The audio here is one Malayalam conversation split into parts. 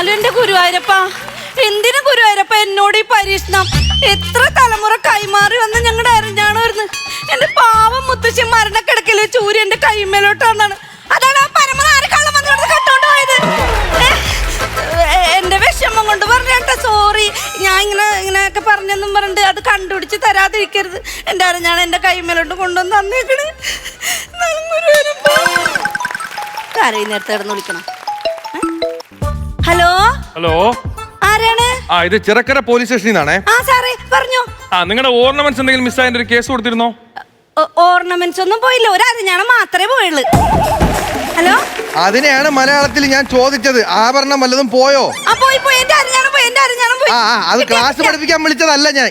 എന്നാലും എന്റെ ഗുരുവായൂരപ്പ എന്തിനു ഗുരുവായൂരപ്പ എന്നോട് ഈ പരീക്ഷണം? എത്ര തലമുറ കൈമാറി വന്ന് ഞങ്ങളുടെ അരഞ്ഞാണ് വരുന്നത് എന്റെ പാവം മുത്തശ്ശി മരണക്കിടക്കൽ ചൂരി എന്റെ കൈമേലോട്ട് വന്നാണ്. അതാണ് ആ പരമനാരക്കള്ളം വന്നിട്ട് കട്ടോണ്ട് പോയത്? എന്റെ വിഷമം കൊണ്ട് പറഞ്ഞേട്ടാ സോറി ഞാൻ ഇങ്ങനെ ഇങ്ങനെയൊക്കെ പറഞ്ഞെന്നും പറഞ്ഞിട്ട് അത് കണ്ടുപിടിച്ച് തരാതിരിക്കരുത്. എന്റെ അരഞ്ഞാണ് എന്റെ കൈമേലോട്ട് കൊണ്ടുവന്ന് തന്നേക്കണേ. കരയിൽ നേരത്തെ കിടന്ന് വിളിക്കണം? ഹലോ? ഹലോ? ആരാണ്? ആ ഇത് ചിറക്കര പോലീസ് സ്റ്റേഷനിൽ നിന്നാണേ. ആ സാറേ പറഞ്ഞു. ആ നിങ്ങളുടെ ഓർണമെന്റ്സ് എന്തെങ്കിലും മിസ് മിസ്സായതിന്റെ ഒരു കേസ് കൊടുത്തിരുന്നോ? ഓർണമെന്റ്സ് ഒന്നും പോയില്ല. ഒരു അരഞ്ഞാണം മാത്രമേ പോയുള്ളൂ. ഹലോ? അതിനെയാണ് മലയാളത്തിൽ ഞാൻ ചോദിച്ചത്. ആഭരണം വല്ലതും പോയോ? ആ പോയി പോയി. എന്റെ അരഞ്ഞാണം പോയി എന്റെ അരഞ്ഞാണം പോയി. ആ ആ അത് കിട്ടിയ- ക്ലാസ് പഠിപ്പിക്കാൻ വിളിച്ചതല്ല ഞാൻ?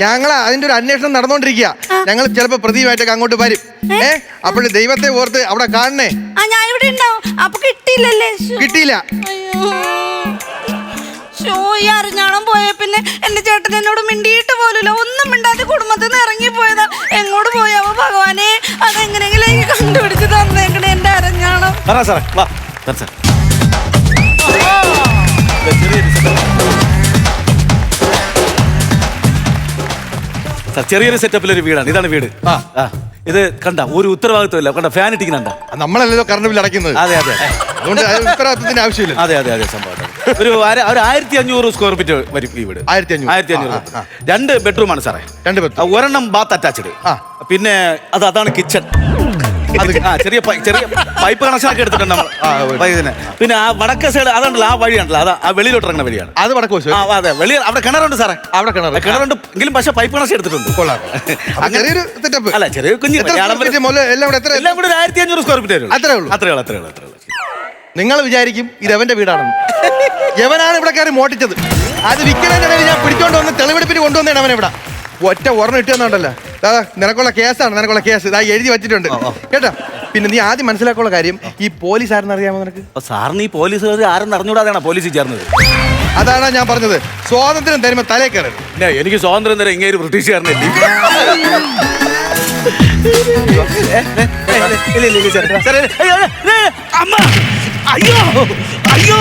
ഞങ്ങൾ അതിന്റെ ഒരു അന്വേഷണം നടന്നുകൊണ്ടിരിക്കുക ഞങ്ങൾ ചിലപ്പോ പ്രതിയുമായിട്ടൊക്കെ അങ്ങോട്ട് വരും. ഏ? അപ്പോഴും ദൈവത്തെ ഓർത്ത് അവിടെ കാണണേ. ആ ഞാൻ ഇവിടെ ഉണ്ടാവും. അപ്പൊ കിട്ടിയില്ലല്ലേ? ശ്ശോ. കിട്ടിയില്ല. അയ്യോ. ഷോ ഈ അരഞ്ഞാണം പോയ പിന്നെ എന്റെ ചേട്ടൻ എന്നോട് മിണ്ടിയിട്ട് പോലുമില്ല. ഒന്നും മിണ്ടാതെ കുടുംബത്തിൽ നിന്ന് ഇറങ്ങി പോയതാ. എങ്ങോട്ട് പോയാവോ ഭഗവാനെ? അതെങ്ങനെയെങ്കിലും എനിക്ക് കണ്ടുപിടിച്ച് തന്നേക്കണേ എന്റെ അരഞ്ഞാണം പറ സാറേ വാ സാർ സാർ സാർ ചെറിയൊരു സെറ്റപ്പിൽ ഒരു വീടാണ്. ഇതാണ് വീട്. ആ. ആ. ഇത് കണ്ട ഒരു ഉത്തരവാദിത്വമില്ല. കണ്ട ഫാൻ ഇട്ടിക്കുന്നുണ്ട നമ്മളല്ലല്ലോ കറണ്ട് ബില്ല് അടയ്ക്കുന്നത്. അതെ അതെ. അതുകൊണ്ട് ഉത്തരവാദിത്തത്തിന് ആവശ്യമില്ല. അതെ അതെ അതെ സംഭവം. ഒരു ആര- ഒരു ആയിരത്തി അഞ്ഞൂറ് സ്ക്വയർ ഫീറ്റ് വരും ഈ വീട്. ആയിരത്തി അഞ്ഞൂറ്. ആയിരത്തി അഞ്ഞൂറ് ആ, രണ്ട് ബെഡ്റൂം ആണ് സാറേ. രണ്ട് ബെഡ്റൂം ആ, ഒരെണ്ണം ബാത്ത് അറ്റാച്ച്ഡ് ആ. പിന്നെ അത് അതാണ് കിച്ചൺ അത് ആ ചെറിയ പൈ- ചെറിയ പൈപ്പ് കണക്ഷൻ ഒക്കെ എടുത്തിട്ടുണ്ട് നമ്മൾ. ആ, ഒരു. പിന്നെ ആ വടക്ക സൈഡ് അതാണല്ലോ ആ വഴിയാണല്ലോ അതാ ആ വെളിയിലോട്ട് ഇറങ്ങുന്ന വഴിയാണ്. അത് വടക്ക് വശം. ആ അതെ വെളി അവിടെ കിണറുണ്ട് സാറേ. അവിടെ കിണറ്. കിണറുണ്ട് എങ്കിലും പക്ഷെ പൈപ്പ് കണക്ഷൻ എടുത്തിട്ടുണ്ട്. കൊള്ളാം. അപ്പൊ അങ്ങനെ- ചെറിയൊരു അല്ല ചെറിയ കുഞ്ഞ് എത്ര square feet എല്ലാം കൂടെ എത്ര എല്ലാം കൂടെ ഒരു ആയിരത്തി അഞ്ഞൂറ് സ്ക്വയർ ഫീറ്റ് അത്രേ ഉള്ളൂ? അത്രേ ഉള്ളൂ അത്രേ ഉള്ളൂ അത്രേ ഉള്ളൂ. നിങ്ങൾ വിചാരിക്കും ഇത് അവന്റെ വീടാണെന്ന്. യവനാണ് ഇവിടെ കയറി മോട്ടിച്ചത് അത് വിൽക്കുന്നതിനിടയിൽ ഞാൻ പിടിച്ചോണ്ട് വന്ന് തെളിവെടുപ്പിന് കൊണ്ടുവന്നേ അവൻ ഇവിടെ. ഒറ്റ ഒരെണ്ണം ഇട്ട് തന്നുണ്ടല്ലോ? ദാ, നിനക്കുള്ള കേസാണ് നിനക്കുള്ള കേസ്. ഇതാ എഴുതി വെച്ചിട്ടുണ്ട്. കേട്ടോ? പിന്നെ നീ ആദ്യം മനസ്സിലാക്കുള്ള കാര്യം ഈ പോലീസ് ആരെന്ന് അറിയാമോ നിനക്ക്? സാറിന് ഈ പോലീസ് ആരും അറിഞ്ഞുകൂടാതെയാണ് പോലീസിൽ ചേർന്നത്? അതാണ് ഞാൻ പറഞ്ഞത്. സ്വാതന്ത്ര്യം തരുമ്പോ തലേ കയറരുത്. എനിക്ക് സ്വാതന്ത്ര്യം തരാം ഇങ്ങനെ ബ്രിട്ടീഷുകാരനെ അമ്മ! അയ്യോ അയ്യോ.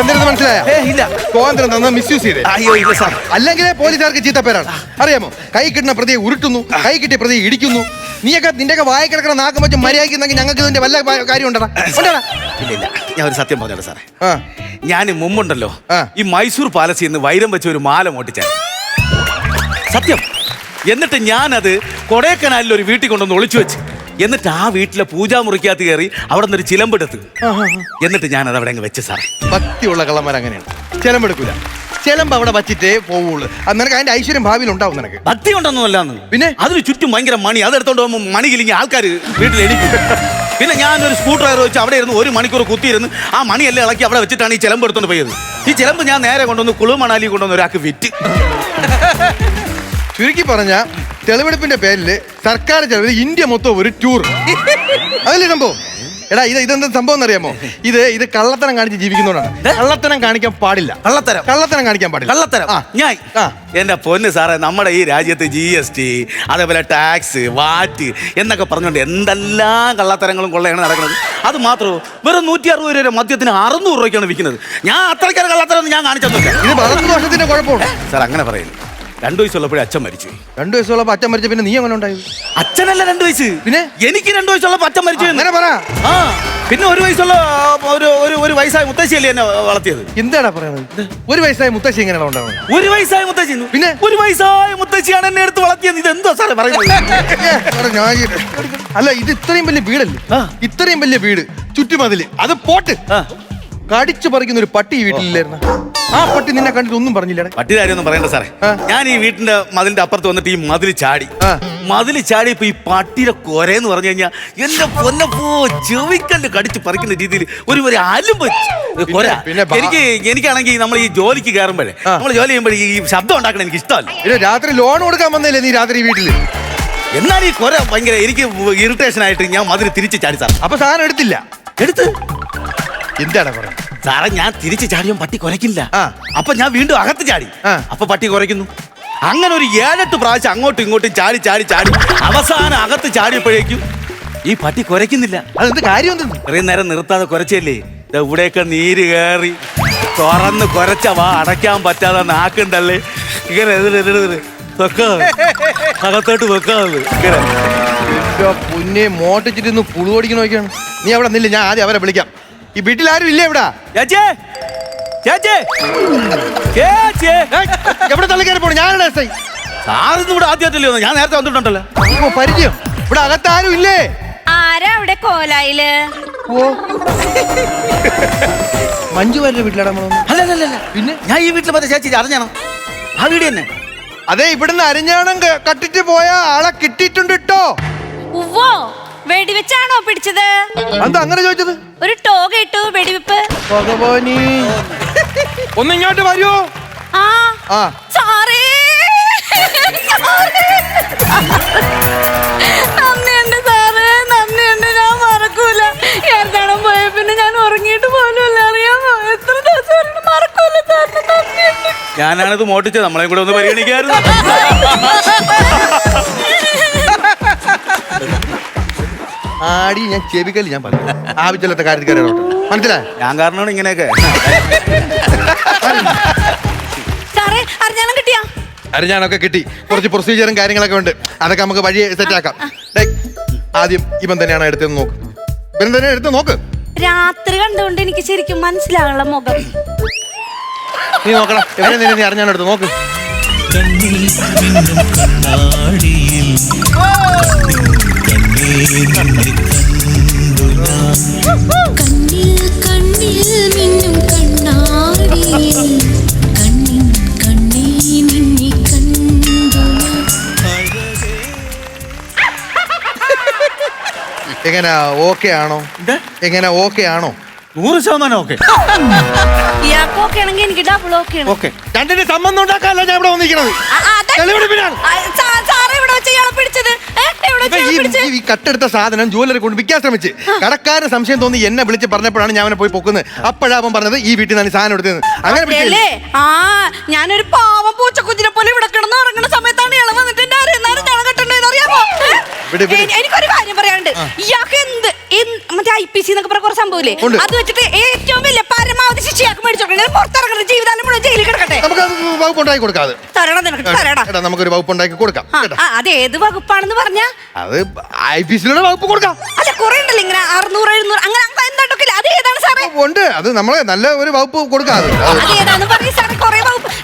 എന്തിനു മനസ്സിലായ? ഏ, ഇല്ല. സ്വാതന്ത്ര്യം തന്ന മിസ്യൂസ് ചെയ്തേ. അയ്യോ ഇല്ല സാർ. അല്ലെങ്കിലേ പോലീസുകാർക്ക് ചീത്തപ്പേരാണ്. അറിയാമോ? കൈ കിട്ടുന്ന പ്രതിയെ ഉരുട്ടുന്നു കൈ കിട്ടിയ പ്രതിയെ ഇടിക്കുന്നു. നീയൊക്കെ നിന്റെയൊക്കെ വായ കിടക്കണ നാക്കം വെച്ച് മര്യാദയ്ക്കുന്നെങ്കിൽ ഞങ്ങൾക്ക് ഇതിന്റെ വല്ല കാര്യം ഉണ്ടടാ ഉണ്ടടാ. ഇല്ല ഇല്ല. ഞാൻ ഒരു സത്യം പറഞ്ഞോളൂ സാറേ. ആ. ഞാൻ മുമ്പുണ്ടല്ലോ ഈ മൈസൂർ പാലസിൽ നിന്ന് വൈരം വെച്ച ഒരു മാല മോട്ടിച്ച. സത്യം. എന്നിട്ട് ഞാനത് കൊടേക്കനാലിൽ ഒരു വീട്ടിൽ കൊണ്ടുവന്ന് ഒളിച്ചു വെച്ച്. എന്നിട്ട് ആ വീട്ടിലെ പൂജാമുറിക്കകത്ത് കയറി അവിടെ നിന്നൊരു ഒരു ചിലമ്പെടുത്ത് എന്നിട്ട് ഞാൻ അത് അവിടെ അങ്ങ് വെച്ച സാറേ. ഭക്തിയുള്ള കള്ളന്മാർ അങ്ങനെയാണ് ചിലമ്പെടുക്കൂല. ചിലമ്പ് അവിടെ വച്ചിട്ടേ പോവുള്ളൂ. നിനക്ക് അതിന്റെ ഐശ്വര്യം ഭാവിയിൽ ഉണ്ടാവും നിനക്ക്. ഭക്തി ഉണ്ടെന്നല്ല പിന്നെ? അതിന് ചുറ്റും ഭയങ്കര മണി. അത് എടുത്തോണ്ട് പോകുമ്പോൾ മണി കിലിങ്ങി ആൾക്കാർ വീട്ടിൽ എണീക്കും. പിന്നെ ഞാനൊരു സ്കൂട്ടർ ഡ്രൈവർ വെച്ച് അവിടെ ഇരുന്ന് ഒരു മണിക്കൂർ കുത്തിയിരുന്ന് ആ മണിയെല്ലാം ഇളക്കി അവിടെ വെച്ചിട്ടാണ് ഈ ചിലമ്പ് എടുത്തോണ്ട് പോയത്. ഈ ചിലമ്പ് ഞാൻ നേരെ കൊണ്ടുവന്ന് കുളു മണാലി കൊണ്ടുവന്ന് ഒരാൾക്ക് വിറ്റ്. ചുരുക്കി പറഞ്ഞ തെളിവെടുപ്പിന്റെ പേരിൽ സർക്കാർ ചെലവിൽ ഇന്ത്യ മൊത്തം ഒരു ടൂർ അതല്ലേ സംഭവം? എടാ ഇത് ഇതെന്താ സംഭവം എന്നറിയാമോ? ഇത് ഇത് കള്ളത്തരം കാണിച്ച് ജീവിക്കുന്നോണ്ടാണ് കള്ളത്തരം കാണിക്കാൻ പാടില്ല. കള്ളത്തരം. കള്ളത്തരം കാണിക്കാൻ പാടില്ല. കള്ളത്തരം. ആ. ഞാൻ. എന്റെ പൊന്ന് സാറേ നമ്മുടെ ഈ രാജ്യത്ത് ജി എസ് ടി അതേപോലെ ടാക്സ് വാറ്റ് എന്നൊക്കെ പറഞ്ഞുകൊണ്ട് എന്തെല്ലാം കള്ളത്തരങ്ങളും കൊള്ളയാണ് നടക്കുന്നത്. അത് മാത്രമോ വെറും നൂറ്റി അറുപത് രൂപ മദ്യത്തിന് അറുന്നൂറ് രൂപയ്ക്കാണ് വിൽക്കുന്നത്. ഞാൻ അത്രയ്ക്കാണ് കള്ളത്തരം ഞാൻ കാണിച്ചു ഇത് കുഴപ്പമാണ് സാർ അങ്ങനെ പറയില്ല. രണ്ടു വയസ്സുള്ളപ്പോഴേ അച്ഛൻ മരിച്ചു. രണ്ടു വയസ്സുള്ളപ്പോ അച്ഛൻ മരിച്ച പിന്നെ നീ എങ്ങനെ ഉണ്ടായി? അച്ഛനല്ല രണ്ടു വയസ്സ്. പിന്നെ? എനിക്ക് രണ്ടു വയസ്സുള്ളപ്പോ അച്ഛൻ മരിച്ചു എന്ന്. അങ്ങനെ പറ. ആ പിന്നെ ഒരു വയസ്സുള്ള ഒരു ഒരു ഒരു വയസ്സായ മുത്തശ്ശിയല്ലേ എന്നെ വളർത്തിയത്? എന്താണ് പറയുന്നത് ഒരു വയസ്സായ മുത്തശ്ശി എങ്ങനെയാണ് ഉണ്ടാവുന്നത്? ഒരു വയസ്സായ മുത്തശ്ശി പിന്നെ? ഒരു വയസ്സായ മുത്തശ്ശിയാണ് എന്നെ എടുത്ത് വളർത്തിയത്. ഇത് എന്തോ സാറേ പറയുന്നത്? അല്ല ഇത് ഇത്രയും വലിയ വീടല്ലേ? ഇത്രയും വലിയ വീട് ചുറ്റുമതിൽ. അത് പോട്ട്. കടിച്ചു പറിക്കുന്ന ഒരു പട്ടി വീട്ടിലില്ലായിരുന്നു? ആ പട്ടി നിന്നെ കണ്ടിട്ട് ഒന്നും പറഞ്ഞില്ലടാ. പട്ടി കാര്യമൊന്നും പറയണ്ട സാറേ. ഞാൻ ഈ വീട്ടിന്റെ മതിലിന്റെ അപ്പുറത്ത് വന്നിട്ട് ഈ മതിൽ ചാടി. മതിൽ ചാടി ഇപ്പൊ ഈ പട്ടിയുടെ കൊരയെന്ന് പറഞ്ഞു കഴിഞ്ഞാൽ എന്റെ പൊന്നപ്പോ ചെവിക്കല്ല് കടിച്ച് പറിക്കുന്ന രീതിയിൽ ഒരു ഒരു അലുമ്പ് കൊര. എനിക്ക് എനിക്കാണെങ്കിൽ നമ്മൾ ഈ ജോലിക്ക് കയറുമ്പോഴേ നമ്മൾ ജോലി ചെയ്യുമ്പോഴേ ഈ ശബ്ദം ഉണ്ടാക്കണം എനിക്ക് ഇഷ്ടമല്ല. രാത്രി ലോൺ കൊടുക്കാൻ വന്നില്ലേ നീ രാത്രി വീട്ടിൽ എന്നാൽ ഈ കൊര ഭയങ്കര എനിക്ക് ഇറിറ്റേഷൻ ആയിട്ട് ഞാൻ മതിൽ തിരിച്ച് ചാടി സാർ അപ്പൊ സാധനം എടുത്തില്ല. എടുത്ത്. എന്താണ് പറയുന്നത് സാറേ ഞാൻ തിരിച്ചു ചാടിയോ പട്ടി കുരയ്ക്കില്ല. ആ. അപ്പൊ ഞാൻ വീണ്ടും അകത്ത് ചാടി. ആ. അപ്പൊ പട്ടി കുരയ്ക്കുന്നു. അങ്ങനെ ഒരു ഏഴെട്ട് പ്രാവശ്യം അങ്ങോട്ടും ഇങ്ങോട്ടും ചാടി ചാടി ചാടി. അവസാനം അകത്ത് ചാടിയപ്പോഴേക്കും ഈ പട്ടി കുരയ്ക്കുന്നില്ല. അതെന്ത് കാര്യം ഇത്രയും നേരം നിർത്താതെ കുരച്ചല്ലേ? ദേ ഇവിടെയൊക്കെ നീര് കയറി തുറന്ന് കുരച്ച വാ അടയ്ക്കാൻ പറ്റാതെ നാക്കുണ്ടല്ലേ? ഇങ്ങനെ എതിര് എതിര് എതിര് വെക്കാതെ അകത്തോട്ട് വെക്കാതെ ഇങ്ങനെ. പുന്നെ മോട്ടിച്ചിട്ട് പുളു ഓടിക്കണ നോക്കിയാണ് നീ അവിടെ നില്ല ഞാൻ ആദ്യം അവരെ വിളിക്കാം. ഈ വീട്ടിൽ ആരും ഇല്ലേ ഇവിടെ? ചേച്ചേ! ചേച്ചേ! ചേച്ചേ! ഏയ്, എവിടെ തള്ളിക്കാരി പോണു? ഞാനാണ് എസ് ഐ. സാറിന്ന് ഇവിടെ ആദ്യമായിട്ടല്ലേ വന്നത്? ഞാൻ നേരത്തെ വന്നിട്ടുണ്ടല്ലോ. ഓ പരിചയം. ഇവിടെ അകത്ത് ആരും ഇല്ലേ? ആരാ അവിടെ കോലായിൽ? ഓ. മഞ്ജു വരുടെ വീട്ടിലാണ് നമ്മൾ വന്നത്. അല്ല അല്ല അല്ല പിന്നെ? ഞാൻ ഈ വീട്ടിൽ മറ്റേ ചേച്ചി അറിഞ്ഞാണോ? ആ വീട് തന്നെ. അതെ ഇവിടുന്ന് അരിഞ്ഞാണം ക- കട്ടിട്ട് പോയ ആളെ കിട്ടിയിട്ടുണ്ട് കേട്ടോ ഉവ്വോ? വെടിവെച്ചാണോ പിടിച്ചത്? എന്താ അങ്ങനെ ചോദിച്ചത്? ഒരു ടോക ഇട്ടു വെടിവെപ്പ്. ഭഗവാനി ഒന്ന് ഇങ്ങോട്ട് വരുമോ ആ ആ. സാറേ സാറേ. നന്ദിയുണ്ട് സാറേ നന്ദിയുണ്ട്. ഞാൻ മറക്കൂല. പോയ? പിന്നെ ഞാൻ ഉറങ്ങിയിട്ട് പോലും അല്ല അറിയാമോ? എത്ര ദിവസം ആയിട്ട് മറക്കൂല സാറിന് നന്ദിയുണ്ട്. ഞാനാണിത് മോട്ടിച്ചത് നമ്മളെ കൂടെ ഒന്ന് പരിഗണിക്കായിരുന്നു. ആടി ഞാൻ ചെവിക്കൽ ഞാൻ പറഞ്ഞു. ആവശ്യമില്ലാത്ത കാര്യത്തിൽ കയറി മനസ്സിലായി? ഞാൻ കാരണമാണ് ഇങ്ങനെയൊക്കെ. സാറേ അറിഞ്ഞാലും കിട്ടിയാ? അരിഞ്ഞാണൊക്കെ കിട്ടി. കുറച്ച് പ്രൊസീജിയറും കാര്യങ്ങളൊക്കെ ഉണ്ട്. അതൊക്കെ നമുക്ക് വഴി സെറ്റ് ആക്കാം. ഡേയ്, ആദ്യം ഇവൻ തന്നെയാണ് എടുത്തെന്ന് നോക്ക്. ഇവൻ തന്നെ എടുത്ത് നോക്ക്. രാത്രി കണ്ടുകൊണ്ട് എനിക്ക് ശരിക്കും മനസ്സിലാകണം മുഖം. നീ നോക്കണം. എങ്ങനെ നിന്നെ നീ അറിഞ്ഞാണ് എടുത്ത് നോക്ക്. കണ്ണിൽ കണ്ണാടിയിൽ കണ്ണേ നിന്നെ കണ്ടു ഞാൻ കണ്ണിൽ കണ്ണിൽ മിന്നും കണ്ണാടിയിൽ കണ്ണിൻ കണ്ണേ നിന്നെ കണ്ടു എങ്ങനെ? ഓക്കെ ആണോ? എങ്ങനെ? ഓക്കെ ആണോ? നൂറ് ശതമാനം ഓക്കെ ഇയാൾക്ക് ആണെങ്കിൽ എനിക്ക് ഡബിൾ ഓക്കെ ഓക്കെ രണ്ടിന് സംബന്ധം ഉണ്ടാക്കാനല്ല ഞാൻ ഇവിടെ അതെ. തെളിവെടുപ്പിനാണ്. സാറേ ഇവിടെ വെച്ച് ഇയാളെ പിടിച്ചത്. ഈ കട്ടെടുത്ത സാധനം ജുവലറി കൊണ്ട് വിൽക്കാൻ ശ്രമിച്ച്. കടക്കാരൻ സംശയം തോന്നി എന്നെ വിളിച്ച് പറഞ്ഞപ്പോഴാണ് ഞാൻ അവനെ പോയി പൊക്കുന്നത്. അപ്പോഴാ അവൻ പറഞ്ഞത് ഈ വീട്ടിൽ നിന്നാണ് സാധനം എടുത്തത് അങ്ങനെ ഞാനൊരു പാവം പൂച്ചക്കുഞ്ഞിനെ പോലെ ഇവിടെ കിടന്ന് ഇറങ്ങുന്ന സമയത്താണ് ഇളവ് വന്നിട്ട് എനിക്കൊരു കാര്യം പറയാനുണ്ട്. ഇയാൾക്ക് എന്ത് മറ്റേ ഐ പി സി എന്നൊക്കെ പറഞ്ഞ കുറച്ച് സംഭവമില്ലേ? അത് വെച്ചിട്ട് ഏറ്റവും വലിയ പരമാവധി ശിക്ഷ ഇയാൾക്ക് മേടിച്ചു കൊടുക്കണം പുറത്തിറങ്ങുന്ന ജീവിതം മുഴുവൻ ജയിലിൽ കിടക്കട്ടെ. നമുക്ക് വകുപ്പ് ഉണ്ടാക്കി കൊടുക്കാതെ തരണം നിനക്ക് കേട്ടാ നമുക്കൊരു വകുപ്പ് ഉണ്ടാക്കി കൊടുക്കാം. അത് ഏത് വകുപ്പാണെന്ന് പറഞ്ഞാ? അത് ഐ പി സിയുടെ വകുപ്പ് കൊടുക്കാം. അല്ല കുറെ ഉണ്ടല്ലോ ഇങ്ങനെ അറുന്നൂറ് എഴുന്നൂറ് അങ്ങനെ എന്താണ്ടൊക്കെ? അത് ഏതാണ് സാറേ? ഉണ്ട്. അത് നമ്മൾ നല്ല ഒരു വകുപ്പ് കൊടുക്കാം അത്. ഏതാണെന്ന് പറയും വകുപ്പ്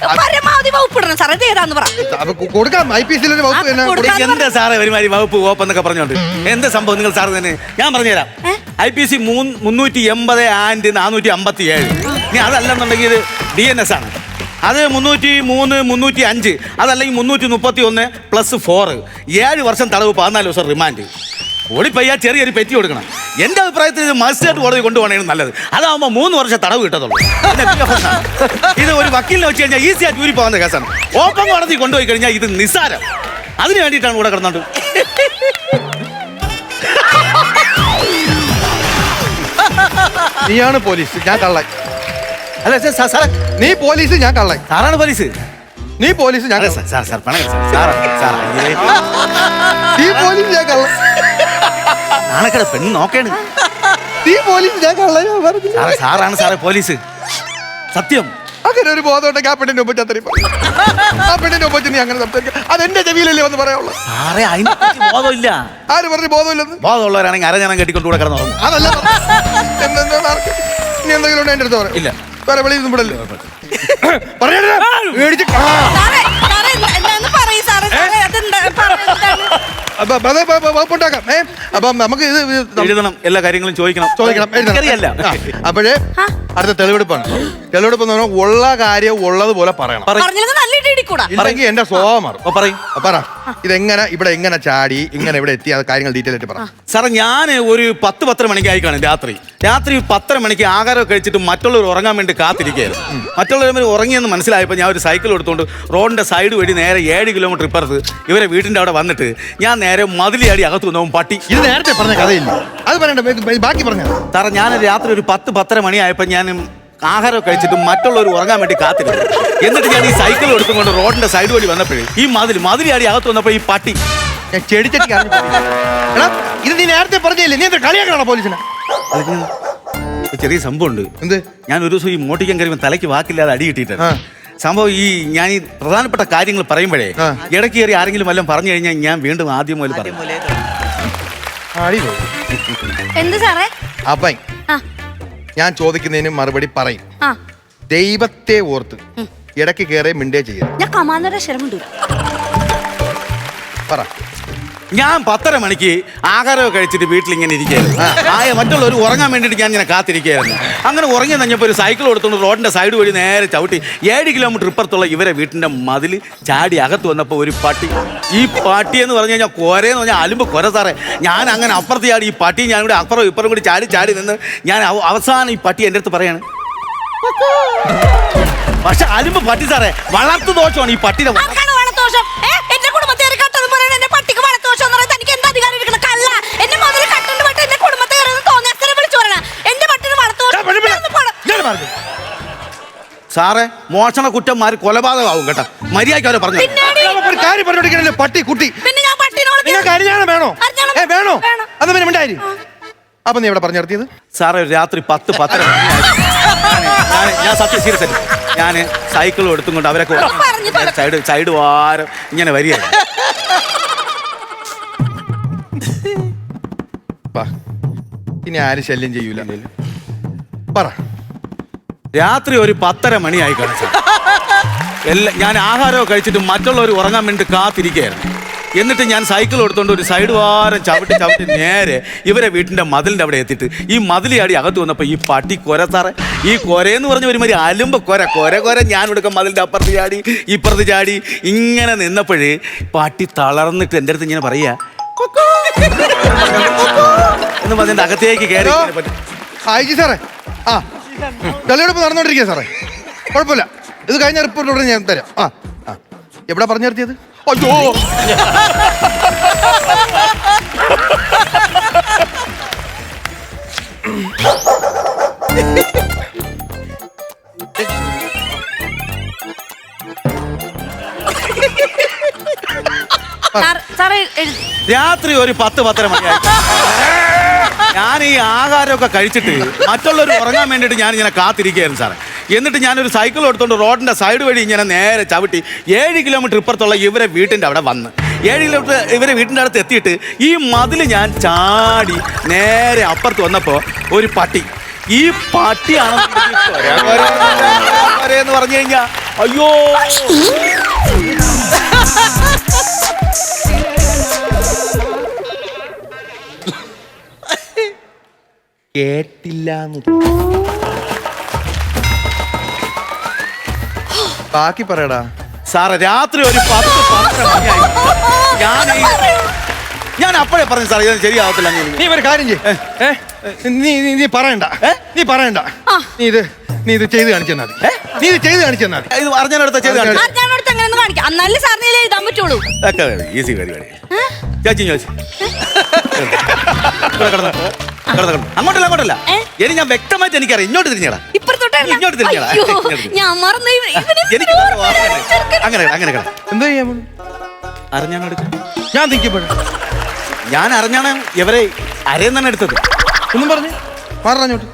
പരമാവധി വകുപ്പ് ഇടണം സാറേ. ഇത് ഏതാന്ന് പറ. അത് കൊ- കൊടുക്കാം. ഐ പി സിയിലൊരു വകുപ്പ് തന്നെ കൊടുക്കാം. എന്താ സാറേ ഒരുമാതിരി വകുപ്പ് ഓപ്പെന്നൊക്കെ പറഞ്ഞോണ്ട്? എന്താ സംഭവം നിങ്ങൾ സാറ് തന്നെ? ഞാൻ പറഞ്ഞുതരാം. ഐ പി സി മുന്നൂറ്റി എൺപത് ആൻഡ് നാനൂറ്റി അമ്പത്തി ഏഴ് ഇനി അതല്ലെന്നുണ്ടെങ്കിൽ ഇത് ഡി എൻ എസ് ആണ്. അത് മുന്നൂറ്റി മൂന്ന് മുന്നൂറ്റി അഞ്ച് അതല്ലെങ്കിൽ മുന്നൂറ്റി മുപ്പത്തി ഒന്ന് പ്ലസ് ഫോറ് ഏഴ് വർഷം തടവ് പതിനാല് ദിവസം റിമാൻഡ് ഓടിപ്പയ്യ ചെറിയൊരു പെറ്റി കൊടുക്കണം. എന്റെ അഭിപ്രായത്തിൽ ഇത് മജിസ്ട്രേറ്റ് കോടതി കൊണ്ടുപോകണേണ് നല്ലത്. അതാവുമ്പോൾ മൂന്ന് വർഷം തടവ് കിട്ടത്തുള്ളൂ. ഇത് ഒരു വക്കീലിനെ വെച്ച് കഴിഞ്ഞാൽ ഈസി ആയിട്ട് ഊരി പോകുന്ന കേസാണ്. ഓപ്പൺ കോടതി കൊണ്ടുപോയി കഴിഞ്ഞാൽ ഇത് നിസ്സാരം. അതിന് വേണ്ടിയിട്ടാണ് ഇവിടെ കിടന്നുണ്ട്. നീയാണ് പോലീസ്. ഞാൻ കള്ളൻ. അല്ല സാർ സാറേ നീ പോലീസ് ഞാൻ കള്ളൻ. സാറാണ് പോലീസ്? നീ പോലീസ് ഞാൻ. Sir sir sir sir sir നീ പോലീസ് ഞാൻ കള്ളൻ. നാണക്കേട് പെണ്ണ് നോക്കേണ്. നീ പോലീസ് ഞാൻ കള്ളൻ ഞാൻ പറഞ്ഞു. സാറേ സാറാണ് സാറേ പോലീസ്. സത്യം. അങ്ങനെ ഒരു ബോധം ഉണ്ടെങ്കിൽ ആ പെണ്ണിന്റെ ഒപ്പം ചത്തരി ആ പെണ്ണിന്റെ ഒപ്പം നീ അങ്ങനെ സംസാരിക്കാം. അതെന്റെ ചെവിയിലല്ലേ വന്ന് പറയാനുള്ളൂ സാറേ അതിന് ബോധമില്ല. ആര് പറഞ്ഞു ബോധമില്ലെന്ന്? ബോധമുള്ളവരാണെങ്കിൽ അരഞ്ഞാണം കെട്ടിക്കൊണ്ട് കൂടെ കിടന്നു അതല്ല എന്തെന്താണ് ആർക്ക്? ഇനി എന്തെങ്കിലും ഉണ്ടോ എന്റെ അടുത്ത് പറയാം? ഇല്ല. വേറെ വെളിയിൽ വിടല്ലേ? പറയണ മേടിച്ച് വകുപ്പുണ്ടാക്കാം ഏ അപ്പം നമുക്ക് ഇത് എഴുതണം. എല്ലാ കാര്യങ്ങളും ചോദിക്കണം. ചോദിക്കണം അപ്പോഴേ അടുത്ത തെളിവെടുപ്പാണ്. തെളിവെടുപ്പ് എന്ന് പറഞ്ഞാൽ ഉള്ള കാര്യം ഉള്ളതുപോലെ പറയണം. പറയ്. പറഞ്ഞില്ലെങ്കിൽ നല്ല ഇടി എന്റെ ഓ, പറയും. പറ ഇതെങ്ങനെ ഇവിടെ എങ്ങനെ ചാടി ഇങ്ങനെ ഇവിടെ എത്തി അത് കാര്യങ്ങൾ ഡീറ്റെയിൽ ആയിട്ട് പറ. സാറേ ഞാൻ ഒരു പത്ത് പത്തര മണിക്ക് ആയിക്കാണ് രാത്രി. രാത്രി പത്തര മണിക്ക് ആഹാരം കഴിച്ചിട്ട് മറ്റുള്ളവർ ഉറങ്ങാൻ വേണ്ടി കാത്തിരിക്കുകയായിരുന്നു. മറ്റുള്ളവർ ഉറങ്ങിയെന്ന് മനസ്സിലായപ്പോൾ ഞാൻ ഒരു സൈക്കിൾ എടുത്തുകൊണ്ട് റോഡിന്റെ സൈഡ് വഴി നേരെ ഏഴ് കിലോമീറ്റർ ഇപ്പുറത്ത് ഇവരെ വീടിന്റെ അവിടെ വന്നിട്ട് ഞാൻ നേരെ മതിലിയാടി അകത്ത് വന്നവും പട്ടി. ഇത് നേരത്തെ പറഞ്ഞ കഥയില്ല. അത് പറയണ്ട ബാക്കി പറഞ്ഞു. സാറേ ഞാൻ രാത്രി ഒരു പത്ത് പത്തര മണിയായപ്പോൾ ഞാൻ ആഹാരം കഴിച്ചിട്ട് മറ്റുള്ളവർ ഉറങ്ങാൻ വേണ്ടി കാത്തിരുന്നു. എന്നിട്ട് ഞാൻ ഈ സൈക്കിൾ എടുത്തുകൊണ്ട് റോഡിന്റെ സൈഡ് വഴി വന്നപ്പോഴേ ഈ മതിൽ മതിലിയാടി അകത്ത് വന്നപ്പോ ഈ പട്ടി. ഞാൻ ചെടിച്ചട്ടി എടാ ഇത് നീ നേരത്തെ പറഞ്ഞില്ലേ? നീ എന്താ കളിയാക്കണോ പോലീസിനെ? ചെറിയ ചെറിയ സംഭവമുണ്ട്. എന്ത്? ഞാൻ ഒരു ദിവസം ഈ മോട്ടിക്കാൻ കഴിയുമ്പോൾ തലയ്ക്ക് വാക്കില്ലാതെ അടി കിട്ടിയിട്ടുണ്ട് സംഭവം ഈ ഞാൻ ഈ പ്രധാനപ്പെട്ട കാര്യങ്ങൾ പറയുമ്പോഴേ. ഇടയ്ക്ക് കയറി ആരെങ്കിലും വല്ലതും പറഞ്ഞു കഴിഞ്ഞാൽ ഞാൻ വീണ്ടും ആദ്യം മുതൽ പറയും. എന്ത് സാറേ? അപ്പൻ ആ. ഞാൻ ചോദിക്കുന്നതിന് മറുപടി പറയും. ആ. ദൈവത്തെ ഓർത്ത് ഇടയ്ക്ക് കയറി മിണ്ടേ ചെയ്യാം. ഞാൻ കമാന്നയുടെ ശരമുണ്ട്. പറ. ഞാൻ പത്തര മണിക്ക് ആഹാരമൊക്കെ കഴിച്ചിട്ട് വീട്ടിൽ ഇങ്ങനെ ഇരിക്കുകയായിരുന്നു ആയ മറ്റുള്ളവർ ഉറങ്ങാൻ വേണ്ടിയിട്ട് ഞാൻ ഇങ്ങനെ കാത്തിരിക്കുകയായിരുന്നു. അങ്ങനെ ഉറങ്ങി കഴിഞ്ഞപ്പോൾ ഒരു സൈക്കിൾ കൊടുത്തുകൊണ്ട് റോഡിന്റെ സൈഡ് വഴി നേരെ ചവിട്ടി ഏഴ് കിലോമീറ്റർ ഇപ്പുറത്തുള്ള ഇവരെ വീട്ടിന്റെ മതിൽ ചാടി അകത്ത് വന്നപ്പോൾ ഒരു പട്ടി. ഈ പട്ടി എന്ന് പറഞ്ഞു കഴിഞ്ഞാൽ കൊരയെന്ന് പറഞ്ഞാൽ അലുമ്പ് കൊര സാറേ. ഞാൻ അങ്ങനെ അപ്പുറത്ത് ചാടി ഈ പട്ടി ഞാൻ കൂടി അപ്പുറം ഇപ്പുറം കൂടി ചാടി ചാടി നിന്ന് ഞാൻ അവസാനം ഈ പട്ടി എന്റെ അടുത്ത് പറയാണ് പക്ഷെ അലുമ്പ് പട്ടി സാറേ വളർത്തു ദോഷമാണ് ഈ പട്ടിയുടെ സാറേ മോഷണ കുറ്റന്മാർ കൊലപാതകമാവും കേട്ടോ. മര്യാദയ്ക്ക് അവരെ പറഞ്ഞു. ഒരു കാര്യം പറഞ്ഞോണ്ടിരിക്കണല്ലേ പട്ടി കുട്ടി. പിന്നെ ഞാൻ പട്ടിനെ വളർത്തി- നിങ്ങൾക്ക് അരിഞ്ഞാണം വേണോ? അരിഞ്ഞാണം ഏ വേണോ? വേണം. അത് പിന്നെ മിണ്ടായി അപ്പൊ നീ ഇവിടെ പറഞ്ഞു നിർത്തിയത് സാറേ ഒരു രാത്രി പത്ത് പത്തര മണിയായി. ഞാന്- ഞാൻ സത്യം സീരിയസ് ഞാൻ സൈക്കിളും എടുത്തും കൊണ്ട് അവരൊക്കെ പറഞ്ഞു. സൈഡ് സൈഡ് വാരം ഇങ്ങനെ വരിക വാ. ഇനി ആരും ശല്യം ചെയ്യൂല. പറ. രാത്രി ഒരു പത്തര മണിയായി കാണിച്ചു എല്ലാം ഞാൻ ആഹാരമൊക്കെ കഴിച്ചിട്ട് മറ്റുള്ളവർ ഉറങ്ങാൻ വേണ്ടി കാത്തിരിക്കുകയായിരുന്നു. എന്നിട്ട് ഞാൻ സൈക്കിൾ എടുത്തുകൊണ്ട് ഒരു സൈഡ് വാരം ചവിട്ടി ചവിട്ടി നേരെ ഇവരെ വീട്ടിന്റെ മതിലിന്റെ അവിടെ എത്തിയിട്ട് ഈ മതിലിയാടി അകത്ത് വന്നപ്പോൾ ഈ പട്ടി കൊര സാറേ ഈ കൊരയെന്ന് പറഞ്ഞ ഒരുമാതിരി അലുമ്പ കൊര കൊര കൊര ഞാൻ എടുക്കാം മതിലിന്റെ അപ്പുറത്ത് ചാടി ഇപ്പുറത്ത് ചാടി. ഇങ്ങനെ നിന്നപ്പോഴേ പട്ടി തളർന്നിട്ട് എന്റെ അടുത്ത് ഇങ്ങനെ പറയുക. എന്ന് പറഞ്ഞിട്ട് അകത്തേക്ക് കയറി സാറേ. ആ തെളിവെടുപ്പ് നടന്നുകൊണ്ടിരിക്കുക സാറേ. കുഴപ്പമില്ല. ഇത് കഴിഞ്ഞ റിപ്പോർട്ട് ഉടനെ ഞാൻ തരാം. ആ ആ. എവിടെ പറഞ്ഞു നിർത്തിയത് അയ്യോ. സാർ- സാറേ എഴു- രാത്രി ഒരു പത്ത് പത്തര മണിയായി. ഞാൻ ഈ ആഹാരമൊക്കെ കഴിച്ചിട്ട് മറ്റുള്ളവർ ഉറങ്ങാൻ വേണ്ടിയിട്ട് ഞാൻ ഇങ്ങനെ കാത്തിരിക്കുകയായിരുന്നു സാറേ. എന്നിട്ട് ഞാനൊരു സൈക്കിൾ എടുത്തുകൊണ്ട് റോഡിന്റെ സൈഡ് വഴി ഇങ്ങനെ നേരെ ചവിട്ടി ഏഴ് കിലോമീറ്റർ ഇപ്പുറത്തുള്ള ഇവരെ വീട്ടിന്റെ അവിടെ വന്ന്. ഏഴ് കിലോമീറ്റർ ഇവരെ വീട്ടിന്റെ അടുത്ത് എത്തിയിട്ട് ഈ മതിൽ ഞാൻ ചാടി നേരെ അപ്പുറത്ത് വന്നപ്പോൾ ഒരു പട്ടി. ഈ പട്ടിയാണ് എന്ന് പറഞ്ഞു കഴിഞ്ഞാൽ അയ്യോ. കേട്ടില്ല ബാക്കി പറയടാ. സാറേ രാത്രി ഒരു പത്ത് മണിയായി. ഞാൻ ഞാൻ അപ്പോഴേ പറഞ്ഞു സാർ ഇത് ശരിയാവത്തില്ല എന്ന് എനിക്ക്. നീ ഒരു കാര്യം ചെയ്യ്. ഏ? നീ നീ- നീ പറയണ്ട. നീ പറയണ്ട. നീ ഇത് നീ ഇത് ചെയ്ത് കാണിച്ചാൽ നീ ഇത് ചെയ്ത് കാണിച്ചാൽ മതി. ഇത് അറിഞ്ഞാലെടുത്ത ചെയ്ത് കാണിച്ചു. ആർക്കാണോടത്ത് അങ്ങനെ ഒന്ന് കാണിക്കാം. എന്നാലും സാറിന് ഇതിൽ എഴുതാൻ പറ്റുള്ളൂ. ഇതൊക്കെ ഈസി പരിപാടി ചേച്ചി ചോദിച്ചു. കിടന്നു. കിടന്നു അങ്ങോട്ടല്ല അങ്ങോട്ടല്ല. ഏ? ഇനി ഞാൻ വ്യക്തമായിട്ട് എനിക്കറിയാം. ഇങ്ങോട്ട് തിരിഞ്ഞടാ. ഇപ്പുറത്തോട്ട് വരണം. ഇങ്ങോട്ട് തിരിഞ്ഞടാ. അയ്യോ. ഞാൻ മറന്നു. ഇവ- ഇവന് എനിക്ക് ഇവന് ഓർമ്മ ഓർമ്മയില്ല, വന്നില്ല. ചെറുക്കൻ. അങ്ങനെ അങ്ങനെ കിട എന്തോ ചെയ്യാൻ പോണു? അറിഞ്ഞാണ് എടുക്കുന്നത് ഞാൻ തിങ്കപ്പോഴും ഞാൻ അറിഞ്ഞാണ് ഇവരെ അരയിൽ തന്നെ എടുത്തത്. ഒന്നും പറഞ്ഞു? പറഞ്ഞോട്ട്.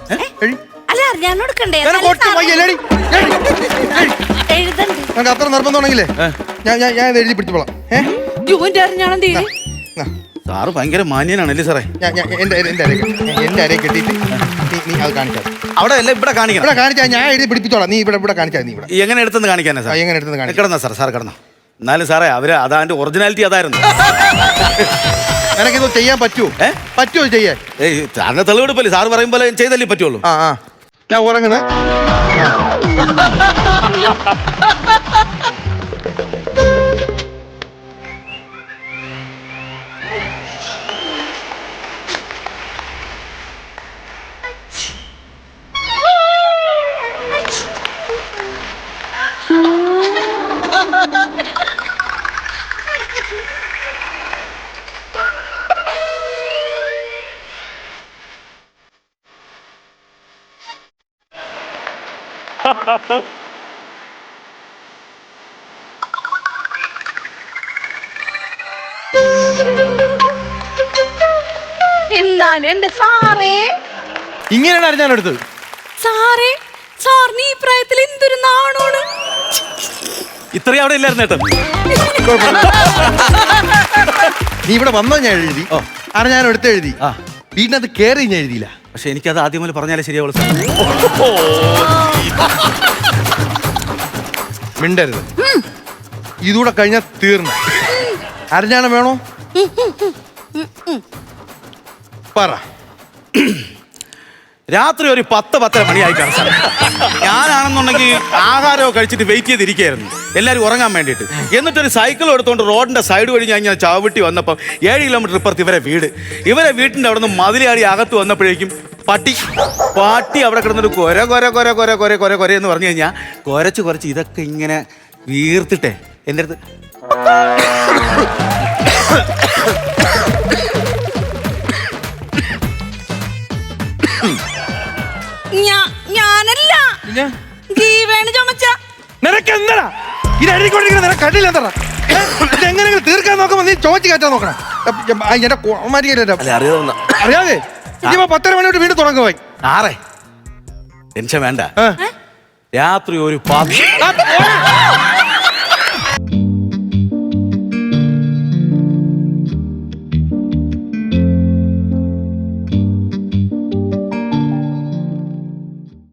അല്ല ഞാൻ എടുക്കണ്ടേ? ഞാൻ കൊട്ടി എഴി, എഴി. എഴുതണ്ടേ? നമുക്ക് അത്ര നിർബന്ധമാണെങ്കിലേ ഞാൻ ഞാൻ ഞാൻ ഇത് എഴുതി പിടിച്ചോളാം. ജൂന്റെ സാറ് ഭയങ്കര മാന്യനാണല്ലേ സാറേ? ഞാൻ ഞാൻ എന്റെ എന്റെ അരയെ എന്റെ അരയെ കെട്ടിയിട്ട് നീ നീ അത് കാണിച്ചാൽ അവിടെ അല്ല? ഇവിടെ കാണിക്കണം. ഇവിടെ കാണിച്ചാൽ ഞാൻ എഴുതി പിടിപ്പിച്ചോളാം. നീ ഇവിടെ ഇവിടെ കാണിച്ചാൽ നീ ഇവിടെ. എങ്ങനെ എടുത്തെന്ന് കാണിക്കാനാ ആ, സാർ എങ്ങനെ എടുത്തെന്ന് കാണിക്കാം. കിടന്ന സാർ സാർ കിടന്നോ. എന്നാലും സാറേ അവർ അതാന്റെ ഒറിജിനാലിറ്റി അതായിരുന്നു. നിനക്കിത് ചെയ്യാൻ പറ്റുമോ ഏ? പറ്റുമോ ചെയ്യാൻ? ഏയ് സാറിന്റെ തെളിവെടുപ്പല്ലേ? സാറ് പറയും പോലെ ചെയ്തല്ലേ പറ്റുള്ളൂ. ആ ആ. ഞാൻ ഉറങ്ങുന്നത് ഇങ്ങനെയാണ് ഞാൻ എടുത്തത്. സാറേ സാറിന് ഈ പ്രായത്തിൽ എന്തൊരു നാണോണ്? ഇത്രയും അവിടെ ഇല്ലായിരുന്നു കേട്ടോ നീ ഇവിടെ വന്നോ ഞാൻ എഴുതി. ഓ. ഞാൻ എടുത്ത് എഴുതി. ആ. വീടിനകത്ത് കയറി ഞാൻ എഴുതിയില്ല. പക്ഷെ എനിക്കത് ആദ്യം മുതൽ പറഞ്ഞാലേ ശരിയാവുള്ളൂ സാർ. മിണ്ടരുത്. ഇതൂടെ കഴിഞ്ഞാൽ തീർന്നു. അറിഞ്ഞാണ് വേണോ? പറ. രാത്രി ഒരു പത്ത് പത്തര മണിയായിട്ടാണ് സാർ ഞാനാണെന്നുണ്ടെങ്കിൽ ആഹാരമൊക്കെ കഴിച്ചിട്ട് വെയിറ്റ് ചെയ്തിരിക്കുകയായിരുന്നു. എല്ലാവരും ഉറങ്ങാൻ വേണ്ടിയിട്ട്. എന്നിട്ടൊരു സൈക്കിൾ എടുത്തുകൊണ്ട് റോഡിന്റെ സൈഡ് വഴി ഞാൻ ഇങ്ങനെ ചാവിട്ടി വന്നപ്പം ഏഴ് കിലോമീറ്റർ ഇപ്പുറത്ത് ഇവരെ വീട്. ഇവരെ വീട്ടിന്റെ അവിടെ നിന്ന് മതിലാടി അകത്ത് വന്നപ്പോഴേക്കും പട്ടി പട്ടി അവിടെ കിടന്നിട്ട് കൊര കൊര കൊര കൊര കൊര കൊര കൊര എന്ന് പറഞ്ഞു കഴിഞ്ഞാൽ കുരച്ച് കുറച്ച് ഇതൊക്കെ ഇങ്ങനെ വീർത്തിട്ടെ. എന്റെ അടുത്ത് ഞാനല്ല. പിന്നെ? ജീവേണ് ചുമച്ച. നിനക്ക് എന്താ ഇത് എഴുതിക്കൊണ്ടിരിക്കുന്ന നിനക്ക് കണ്ടില്ല എന്താ ഇതെങ്ങനെങ്കിലും തീർക്കാൻ നോക്കുമ്പോ നീ ചോദിച്ചു കയറ്റാൻ നോക്കണം. ആ, എന്റെ കോമാരിക്കല്ലേ അല്ല അറിയാവുന്ന അറിയാതെ? ഇനിയിപ്പോ പത്തര വീണ്ടും തുടങ്ങുമായി ആറേ. ടെൻഷൻ വേണ്ട. രാത്രി ഒരു പോടാ.